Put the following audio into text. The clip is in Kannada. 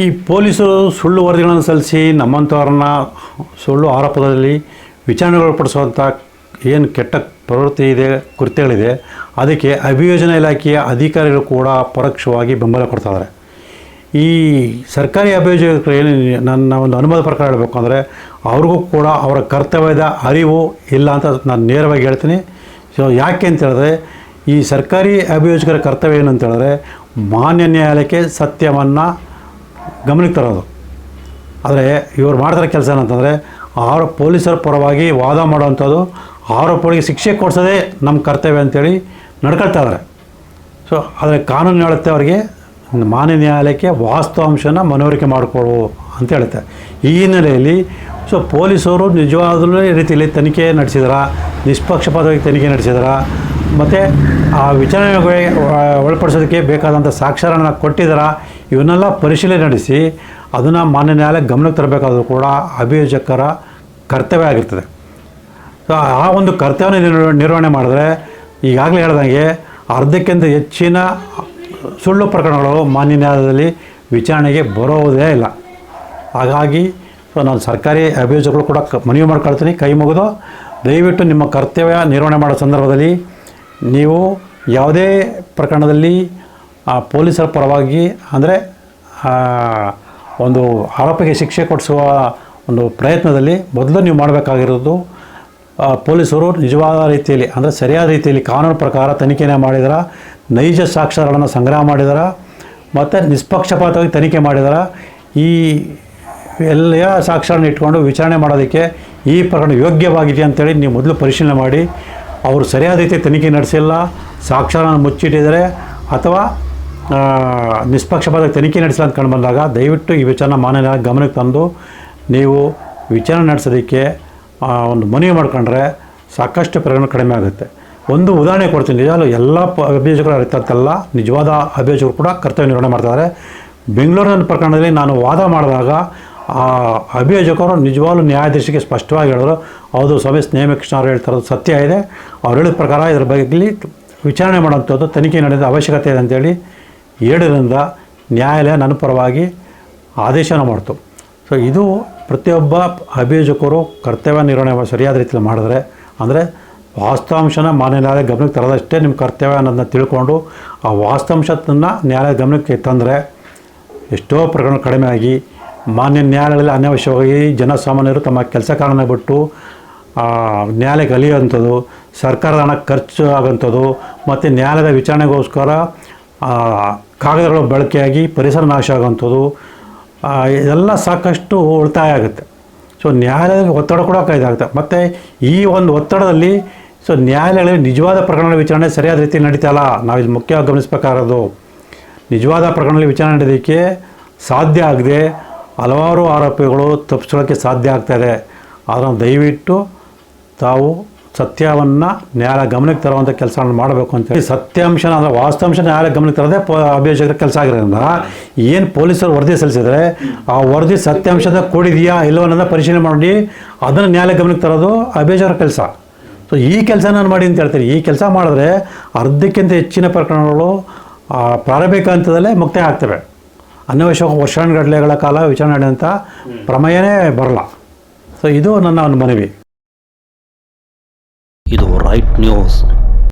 ಈ ಪೊಲೀಸರು ಸುಳ್ಳು ವರದಿಗಳನ್ನು ಸಲ್ಲಿಸಿ ನಮ್ಮಂಥವ್ರನ್ನ ಸುಳ್ಳು ಆರೋಪದಲ್ಲಿ ವಿಚಾರಣೆಗೊಳಪಡಿಸುವಂಥ ಏನು ಕೆಟ್ಟ ಪ್ರವೃತ್ತಿ ಇದೆ, ಕೃತ್ಯಗಳಿದೆ, ಅದಕ್ಕೆ ಅಭಿಯೋಜನಾ ಇಲಾಖೆಯ ಅಧಿಕಾರಿಗಳು ಕೂಡ ಪರೋಕ್ಷವಾಗಿ ಬೆಂಬಲ ಕೊಡ್ತಾಯಿದ್ದಾರೆ. ಈ ಸರ್ಕಾರಿ ಅಭಿಯೋಜಕರು ಏನು ನನ್ನ ಒಂದು ಅನುಭವದ ಪ್ರಕಾರ ಹೇಳಬೇಕು ಅಂದರೆ ಅವ್ರಿಗೂ ಕೂಡ ಅವರ ಕರ್ತವ್ಯದ ಅರಿವು ಇಲ್ಲ ಅಂತ ನಾನು ನೇರವಾಗಿ ಹೇಳ್ತೀನಿ. ಸೊ ಯಾಕೆ ಅಂತ ಹೇಳಿದ್ರೆ, ಈ ಸರ್ಕಾರಿ ಅಭಿಯೋಜಕರ ಕರ್ತವ್ಯ ಏನು ಅಂತ ಹೇಳಿದ್ರೆ ಮಾನ್ಯ ನ್ಯಾಯಾಲಯಕ್ಕೆ ಸತ್ಯವನ್ನು ಗಮನಕ್ಕೆ ತರೋದು. ಆದರೆ ಇವರು ಮಾಡ್ತಾರೆ ಕೆಲಸ ಏನಂತಂದರೆ, ಆರೋ ಪೊಲೀಸರ ಪರವಾಗಿ ವಾದ ಮಾಡುವಂಥದ್ದು ಆರೋಪಗಳಿಗೆ ಶಿಕ್ಷೆ ಕೊಡಿಸೋದೇ ನಮ್ಮ ಕರ್ತವ್ಯ ಅಂತೇಳಿ ನಡ್ಕೊಳ್ತಾ ಇದ್ದಾರೆ ಸೊ ಆದರೆ ಕಾನೂನು ಹೇಳುತ್ತೆ ಅವರಿಗೆ ಮಾನ್ಯ ನ್ಯಾಯಾಲಯಕ್ಕೆ ವಾಸ್ತವಾಂಶನ ಮನವರಿಕೆ ಮಾಡಿಕೊಡು ಅಂತ ಹೇಳುತ್ತೆ. ಈ ಹಿನ್ನೆಲೆಯಲ್ಲಿ ಸೊ ಪೊಲೀಸರು ನಿಜವಾದ ರೀತಿಯಲ್ಲಿ ತನಿಖೆ ನಡೆಸಿದಾರ? ನಿಷ್ಪಕ್ಷಪಾತವಾಗಿ ತನಿಖೆ ನಡೆಸಿದಾರ? ಮತ್ತು ಆ ವಿಚಾರಣೆಗೆ ಒಳಪಡಿಸೋದಕ್ಕೆ ಬೇಕಾದಂಥ ಸಾಕ್ಷ್ಯಗಳನ್ನ ಕೊಟ್ಟಿದ್ದಾರ, ಇವನ್ನೆಲ್ಲ ಪರಿಶೀಲನೆ ನಡೆಸಿ ಅದನ್ನು ಮಾನ್ಯ ನ್ಯಾಯಾಲಯ ಗಮನಕ್ಕೆ ತರಬೇಕಾದ್ರೂ ಕೂಡ ಅಭಿಯೋಜಕರ ಕರ್ತವ್ಯ ಆಗಿರ್ತದೆ. ಸೊ ಆ ಒಂದು ಕರ್ತವ್ಯನ ನಿರ್ವ- ನಿರ್ವಹಣೆ ಮಾಡಿದ್ರೆ ಈಗಾಗಲೇ ಹೇಳ್ದಂಗೆ ಅರ್ಧಕ್ಕಿಂತ ಹೆಚ್ಚಿನ ಸುಳ್ಳು ಪ್ರಕರಣಗಳು ಮಾನ್ಯ ನ್ಯಾಯಾಲಯದಲ್ಲಿ ವಿಚಾರಣೆಗೆ ಬರೋದೇ ಇಲ್ಲ. ಹಾಗಾಗಿ ಸೊ ನಾನು ಸರ್ಕಾರಿ ಅಭಿಯೋಜಕರು ಕೂಡ ಮನವಿ ಮಾಡ್ಕೊಳ್ತೀನಿ, ಕೈ ಮುಗಿದು ದಯವಿಟ್ಟು ನಿಮ್ಮ ಕರ್ತವ್ಯ ನಿರ್ವಹಣೆ ಮಾಡೋ ಸಂದರ್ಭದಲ್ಲಿ ನೀವು ಯಾವುದೇ ಪ್ರಕರಣದಲ್ಲಿ, ಆ, ಪೊಲೀಸರ ಪರವಾಗಿ ಅಂದರೆ ಒಂದು ಆರೋಪಿಗೆ ಶಿಕ್ಷೆ ಕೊಡಿಸುವ ಒಂದು ಪ್ರಯತ್ನದಲ್ಲಿ ಮೊದಲು ನೀವು ಮಾಡಬೇಕಾಗಿರೋದು ಪೊಲೀಸರು ನಿಜವಾದ ರೀತಿಯಲ್ಲಿ ಅಂದರೆ ಸರಿಯಾದ ರೀತಿಯಲ್ಲಿ ಕಾನೂನು ಪ್ರಕಾರ ತನಿಖೆನೇ ಮಾಡಿದಾರ, ನೈಜ ಸಾಕ್ಷ್ಯಗಳನ್ನು ಸಂಗ್ರಹ ಮಾಡಿದಾರ, ಮತ್ತು ನಿಷ್ಪಕ್ಷಪಾತವಾಗಿ ತನಿಖೆ ಮಾಡಿದಾರ. ಈ ಎಲ್ಲ ಸಾಕ್ಷ್ಯಗಳನ್ನು ಇಟ್ಕೊಂಡು ವಿಚಾರಣೆ ಮಾಡೋದಕ್ಕೆ ಈ ಪ್ರಕರಣ ಯೋಗ್ಯವಾಗಿದೆ ಅಂತೇಳಿ ನೀವು ಮೊದಲು ಪರಿಶೀಲನೆ ಮಾಡಿ. ಅವರು ಸರಿಯಾದ ರೀತಿ ತನಿಖೆ ನಡೆಸಿಲ್ಲ. ಸಾಕ್ಷರ ಮುಚ್ಚಿಟ್ಟಿದ್ದಾರೆ. ಅಥವಾ ನಿಷ್ಪಕ್ಷಪಾತ ತನಿಖೆ ನಡೆಸಿಲ್ಲ ಅಂತ ಕಂಡು ಬಂದಾಗ ದಯವಿಟ್ಟು ಈ ವಿಚಾರ ಮಾನ್ಯ ಗಮನಕ್ಕೆ ತಂದು ನೀವು ವಿಚಾರಣೆ ನಡೆಸೋದಕ್ಕೆ ಒಂದು ಮನವಿ ಮಾಡ್ಕೊಂಡ್ರೆ ಸಾಕಷ್ಟು ಪ್ರಕರಣ ಕಡಿಮೆ ಆಗುತ್ತೆ. ಒಂದು ಉದಾಹರಣೆ ಕೊಡ್ತೀನಿ. ನಿಜವಾಗ್ಲೂ ಎಲ್ಲ ಪ, ಅಭಿಯೋಜಕರು ಅರಿತಂತೆಲ್ಲ, ನಿಜವಾದ ಅಭಿಯೋಜಕರು ಕೂಡ ಕರ್ತವ್ಯ ನಿರ್ವಹಣೆ ಮಾಡ್ತಾರೆ ಬೆಂಗಳೂರಿನ ಪ್ರಕರಣದಲ್ಲಿ ನಾನು ವಾದ ಮಾಡಿದಾಗ ಆ ಅಭಿಯೋಜಕರು ನಿಜವಾಗ್ಲೂ ನ್ಯಾಯಾಧೀಶಿಗೆ ಸ್ಪಷ್ಟವಾಗಿ ಹೇಳಿದ್ರು, ಹೌದು ಸ್ವಾಮಿ ಸ್ನೇಹಕೃಷ್ಣ ಅವರು ಹೇಳ್ತಾರದು ಸತ್ಯ ಇದೆ. ಅವ್ರು ಹೇಳಿದ ಪ್ರಕಾರ ಇದ್ರ ಬಗ್ಗೆ ವಿಚಾರಣೆ ಮಾಡೋಂಥದ್ದು ತನಿಖೆ ನಡೆದ ಅವಶ್ಯಕತೆ ಇದೆ ಅಂತೇಳಿ ಹೇಳಿದ್ರಿಂದ ನ್ಯಾಯಾಲಯ ನನ್ನ ಪರವಾಗಿ ಆದೇಶನ ಮಾಡ್ತು. ಸೊ ಇದು ಪ್ರತಿಯೊಬ್ಬ ಅಭಿಯೋಜಕರು ಕರ್ತವ್ಯ ನಿರ್ವಹಣೆ ಸರಿಯಾದ ರೀತಿಯಲ್ಲಿ ಮಾಡಿದ್ರೆ, ಅಂದರೆ ವಾಸ್ತವಾಂಶನ ಮಾನ್ಯ ನ್ಯಾಯಾಲಯ ಗಮನಕ್ಕೆ ತರದಷ್ಟೇ ನಿಮ್ಮ ಕರ್ತವ್ಯ ಅನ್ನೋದನ್ನ ತಿಳ್ಕೊಂಡು ಆ ವಾಸ್ತವಾಂಶನ ನ್ಯಾಯಾಲಯ ಗಮನಕ್ಕೆ ತಂದರೆ ಎಷ್ಟೋ ಪ್ರಕರಣ ಕಡಿಮೆ ಆಗಿ ಮಾನ್ಯ ನ್ಯಾಯಾಲಯದಲ್ಲಿ ಅನಾವಶ್ಯವಾಗಿ ಜನಸಾಮಾನ್ಯರು ತಮ್ಮ ಕೆಲಸ ಕಾರಣ ಬಿಟ್ಟು ನ್ಯಾಯಾಲಯಕ್ಕೆ ಅಲಿಯುವಂಥದ್ದು ಸರ್ಕಾರದ ಹಣ ಖರ್ಚು ಆಗೋಂಥದ್ದು ಮತ್ತು ನ್ಯಾಯಾಲಯದ ವಿಚಾರಣೆಗೋಸ್ಕರ ಕಾಗದಗಳು ಬಳಕೆಯಾಗಿ ಪರಿಸರ ನಾಶ ಆಗೋಂಥದ್ದು ಇದೆಲ್ಲ ಸಾಕಷ್ಟು ಉಳಿತಾಯ ಆಗುತ್ತೆ. ಸೊ ನ್ಯಾಯಾಲಯದ ಒತ್ತಡ ಕೂಡ ಇದಾಗುತ್ತೆ ಮತ್ತು ಈ ಒಂದು ಒತ್ತಡದಲ್ಲಿ ಸೊ ನ್ಯಾಯಾಲಯಗಳಲ್ಲಿ ನಿಜವಾದ ಪ್ರಕರಣಗಳ ವಿಚಾರಣೆ ಸರಿಯಾದ ರೀತಿ ನಡೀತಾ ಇಲ್ಲ ನಾವು ಇಲ್ಲಿ ಮುಖ್ಯವಾಗಿ ಗಮನಿಸಬೇಕಾಗಿರೋದು ನಿಜವಾದ ಪ್ರಕರಣದಲ್ಲಿ ವಿಚಾರಣೆ ನಡೆಯೋದಕ್ಕೆ ಸಾಧ್ಯ ಆಗದೆ ಹಲವಾರು ಆರೋಪಿಗಳು ತಪ್ಪಿಸ್ಕೊಳ್ಳೋಕ್ಕೆ ಸಾಧ್ಯ ಆಗ್ತಾಯಿದೆ ಅದನ್ನು ದಯವಿಟ್ಟು ತಾವು ಸತ್ಯವನ್ನು ನ್ಯಾಯಾಲಯ ಗಮನಕ್ಕೆ ತರುವಂಥ ಕೆಲಸವನ್ನು ಮಾಡಬೇಕು ಅಂತ ಹೇಳಿ. ಸತ್ಯಾಂಶನ ಅಂದರೆ ವಾಸ್ತವಾಂಶ ನ್ಯಾಯಾಲಯ ಗಮನಕ್ಕೆ ತರೋದೇ ಪ ಅಭಿಯೋಜಕರ ಕೆಲಸ ಆಗಿರೋದ್ರಿಂದ ಏನು ಪೊಲೀಸರು ವರದಿ ಸಲ್ಲಿಸಿದರೆ ಆ ವರದಿ ಸತ್ಯಾಂಶದ ಕೂಡಿದೆಯಾ ಇಲ್ಲವೋ ಪರಿಶೀಲನೆ ಮಾಡಿ, ಅದನ್ನು ನ್ಯಾಯಾಲಯ ಗಮನಕ್ಕೆ ತರೋದು ಅಭಿಯೋಜಕರ ಕೆಲಸ. ಸೊ ಈ ಕೆಲಸ ನಾನು ಮಾಡಿ ಅಂತ ಹೇಳ್ತೀನಿ. ಈ ಕೆಲಸ ಮಾಡಿದ್ರೆ ಅರ್ಧಕ್ಕಿಂತ ಹೆಚ್ಚಿನ ಪ್ರಕರಣಗಳು ಪ್ರಾರಂಭಿಕ ಹಂತದಲ್ಲೇ ಮುಕ್ತಾಯ ಆಗ್ತವೆ. ಅನವಶ್ಯಕ ವರ್ಷಗಟ್ಟಲೆಗಳ ಕಾಲ ವಿಚಾರಣೆ ನಡೆದಂಥ ಪ್ರಮೇಯನೇ ಬರಲ್ಲ. ಸೊ ಇದು ನನ್ನ ಒಂದು ಮನವಿ. ಇದು ರೈಟ್ ನ್ಯೂಸ್